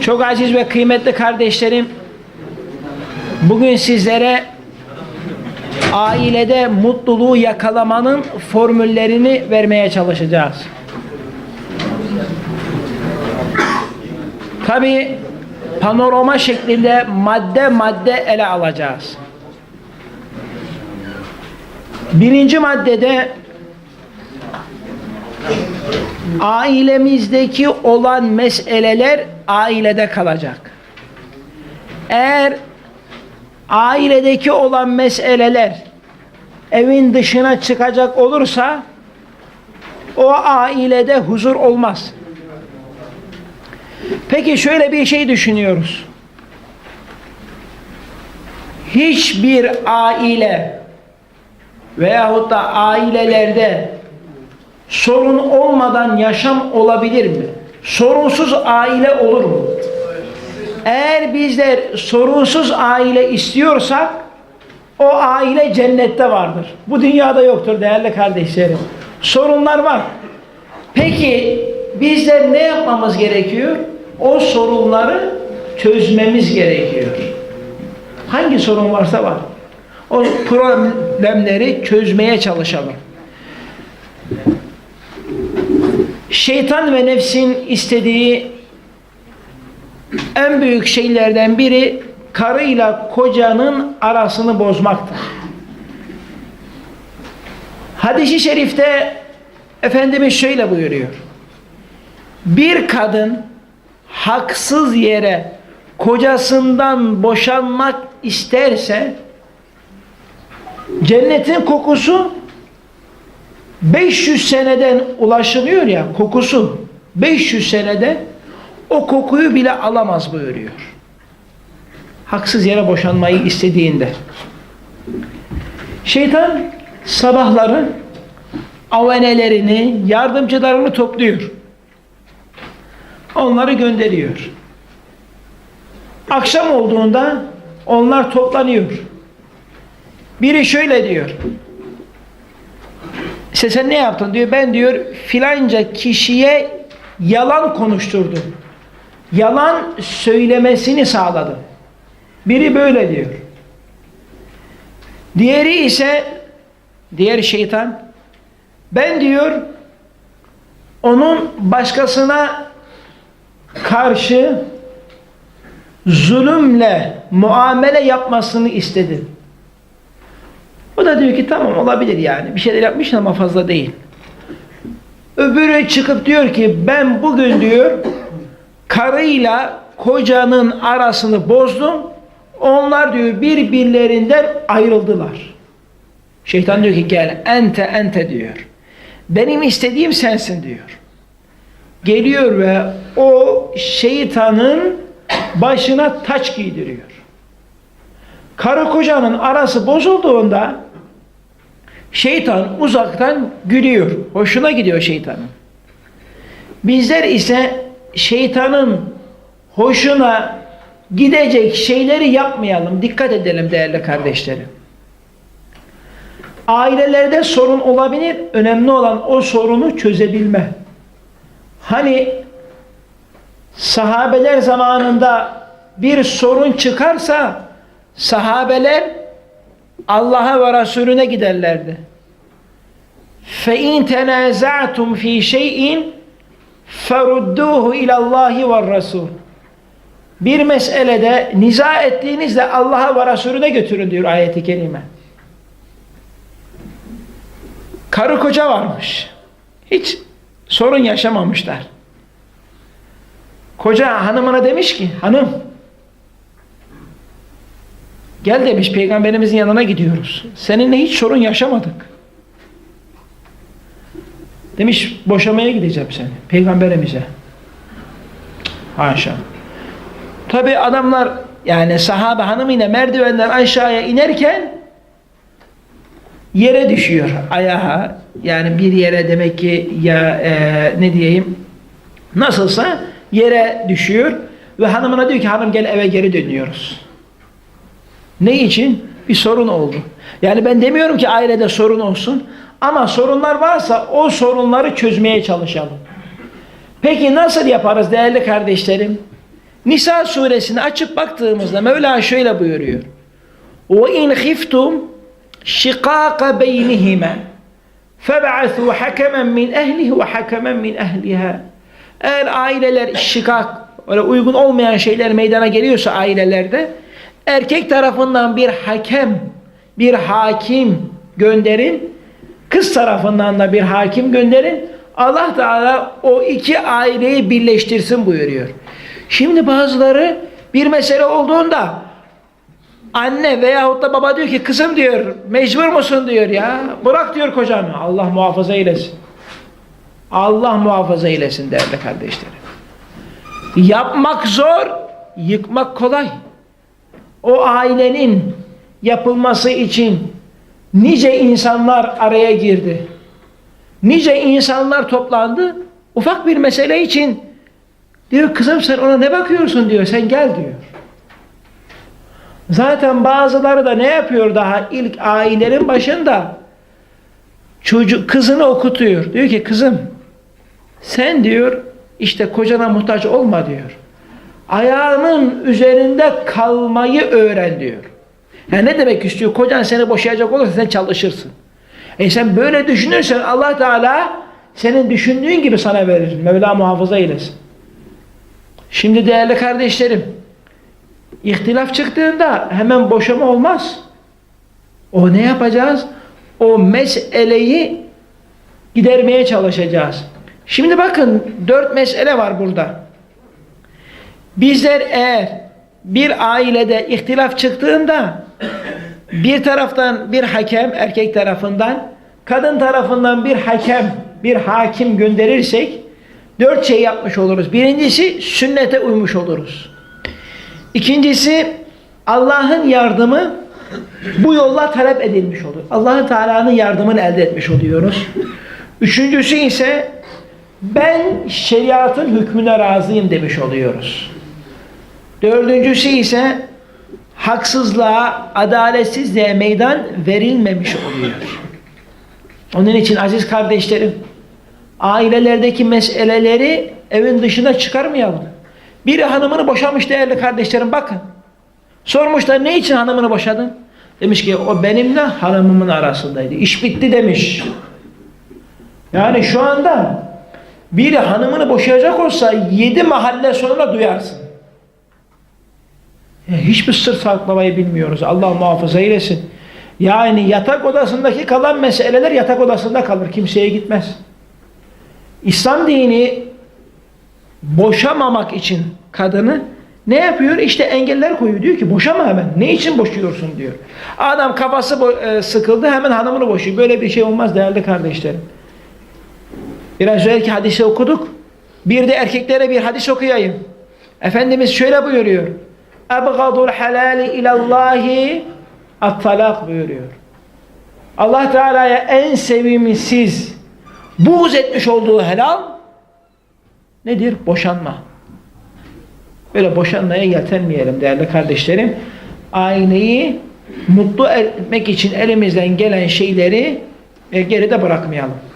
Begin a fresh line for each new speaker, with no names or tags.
Çok aziz ve kıymetli kardeşlerim, bugün sizlere ailede mutluluğu yakalamanın formüllerini vermeye çalışacağız. Tabi panorama şeklinde madde madde ele alacağız. Birinci maddede ailemizdeki olan meseleler ailede kalacak. Eğer ailedeki olan meseleler evin dışına çıkacak olursa o ailede huzur olmaz. Peki şöyle bir şey düşünüyoruz. Hiçbir aile veyahut da ailelerde sorun olmadan yaşam olabilir mi? Sorunsuz aile olur mu? Eğer bizler sorunsuz aile istiyorsak o aile cennette vardır. Bu dünyada yoktur değerli kardeşlerim. Sorunlar var. Peki bizler ne yapmamız gerekiyor? O sorunları çözmemiz gerekiyor. Hangi sorun varsa var. O problemleri çözmeye çalışalım. Şeytan ve nefsin istediği en büyük şeylerden biri karıyla kocanın arasını bozmaktır. Hadis-i şerifte Efendimiz şöyle buyuruyor. Bir kadın haksız yere kocasından boşanmak isterse cennetin kokusu 500 seneden ulaşılıyor ya kokusu 500 senede o kokuyu bile alamaz buyuruyor. Haksız yere boşanmayı istediğinde. Şeytan sabahları avenelerini, yardımcılarını topluyor. Onları gönderiyor. Akşam olduğunda onlar toplanıyor. Biri şöyle diyor. İşte sen ne yaptın diyor. Ben diyor filanca kişiye yalan konuşturdum. Yalan söylemesini sağladım. Biri böyle diyor. Diğeri ise diğer şeytan ben diyor onun başkasına karşı zulümle muamele yapmasını istedim. O da diyor ki tamam olabilir yani. Bir şeyler yapmış ama fazla değil. Öbürü çıkıp diyor ki ben bugün diyor karıyla kocanın arasını bozdum. Onlar diyor birbirlerinden ayrıldılar. Şeytan diyor ki gel ente ente diyor. Benim istediğim sensin diyor. Geliyor ve o şeytanın başına taç giydiriyor. Karı kocanın arası bozulduğunda şeytan uzaktan gülüyor. Hoşuna gidiyor şeytanın. Bizler ise şeytanın hoşuna gidecek şeyleri yapmayalım. Dikkat edelim değerli kardeşlerim. Ailelerde sorun olabilir. Önemli olan o sorunu çözebilme. Hani sahabeler zamanında bir sorun çıkarsa sahabeler Allah'a ve Resulüne giderlerdi. فَاِنْ تَنَازَعْتُمْ ف۪ي شَيْءٍ فَرُدُّوهُ اِلَى اللّٰهِ وَالرَّسُولِ Bir meselede niza ettiğinizde Allah'a ve Resulüne götürün diyor ayeti kerime. Karı koca varmış. Hiç sorun yaşamamışlar. Koca hanımına demiş ki hanım gel demiş peygamberimizin yanına gidiyoruz. Seninle hiç sorun yaşamadık. Demiş boşamaya gideceğim seni peygamberimize. Haşa. Tabi adamlar yani sahabe hanımıyla merdivenden aşağıya inerken yere düşüyor ayağa. Yani bir yere demek ki ya e, ne diyeyim nasılsa yere düşüyor ve hanımına diyor ki hanım gel eve geri dönüyoruz. Ne için? Bir sorun oldu. Yani ben demiyorum ki ailede sorun olsun ama sorunlar varsa o sorunları çözmeye çalışalım. Peki nasıl yaparız değerli kardeşlerim? Nisa suresini açıp baktığımızda Mevla şöyle buyuruyor. وَاِنْ خِفْتُمْ شِقَاقَ بَيْنِهِمَا فَبَعَثُوا حَكَمًا مِنْ اَهْلِهِ وَحَكَمًا مِنْ اَهْلِهَا Eğer aileler şikak, öyle uygun olmayan şeyler meydana geliyorsa ailelerde erkek tarafından bir hakem, bir hakim gönderin, kız tarafından da bir hakim gönderin. Allah Teala o iki aileyi birleştirsin buyuruyor. Şimdi bazıları bir mesele olduğunda anne veyahut da baba diyor ki kızım diyor mecbur musun diyor ya bırak diyor kocanı Allah muhafaza eylesin. Allah muhafaza eylesin değerli kardeşlerim. Yapmak zor, yıkmak kolay. O ailenin yapılması için nice insanlar araya girdi. Nice insanlar toplandı. Ufak bir mesele için diyor kızım sen ona ne bakıyorsun diyor. Sen gel diyor. Zaten bazıları da ne yapıyor daha ilk ailenin başında çocuk kızını okutuyor. Diyor ki kızım sen diyor işte kocana muhtaç olma diyor. Ayağının üzerinde kalmayı öğren diyor. Yani ne demek istiyor? Kocan seni boşayacak olursa sen çalışırsın. E sen böyle düşünürsen Allah Teala senin düşündüğün gibi sana verir. Mevla muhafaza eylesin. Şimdi değerli kardeşlerim, ihtilaf çıktığında hemen boşama olmaz. O ne yapacağız? O meseleyi gidermeye çalışacağız. Şimdi bakın dört mesele var burada. Bizler eğer bir ailede ihtilaf çıktığında bir taraftan bir hakem erkek tarafından kadın tarafından bir hakem bir hakim gönderirsek dört şey yapmış oluruz. Birincisi sünnete uymuş oluruz. İkincisi Allah'ın yardımı bu yolla talep edilmiş olur. Allah Teala'nın yardımını elde etmiş oluyoruz. Üçüncüsü ise ben şeriatın hükmüne razıyım demiş oluyoruz. Dördüncüsü ise haksızlığa, adaletsizliğe meydan verilmemiş oluyor. Onun için aziz kardeşlerim, ailelerdeki meseleleri evin dışına çıkarmayalım. Biri hanımını boşamış değerli kardeşlerim bakın. Sormuşlar ne için hanımını boşadın? Demiş ki o benimle hanımımın arasındaydı. İş bitti demiş. Yani şu anda biri hanımını boşayacak olsa yedi mahalle sonra duyarsın. Ya hiçbir sır saklamayı bilmiyoruz. Allah muhafaza eylesin. Yani yatak odasındaki kalan meseleler yatak odasında kalır. Kimseye gitmez. İslam dini boşamamak için kadını ne yapıyor? İşte engeller koyuyor. Diyor ki boşama hemen. Ne için boşuyorsun diyor. Adam kafası e, sıkıldı hemen hanımını boşuyor. Böyle bir şey olmaz değerli kardeşlerim. Biraz önceki hadisi okuduk. Bir de erkeklere bir hadis okuyayım. Efendimiz şöyle buyuruyor. Ebgadul halali ilallahi at-talak buyuruyor. Allah Teala'ya en sevimsiz buğz etmiş olduğu helal nedir? Boşanma. Böyle boşanmaya yeltenmeyelim değerli kardeşlerim. Aileyi mutlu etmek için elimizden gelen şeyleri e, geride bırakmayalım.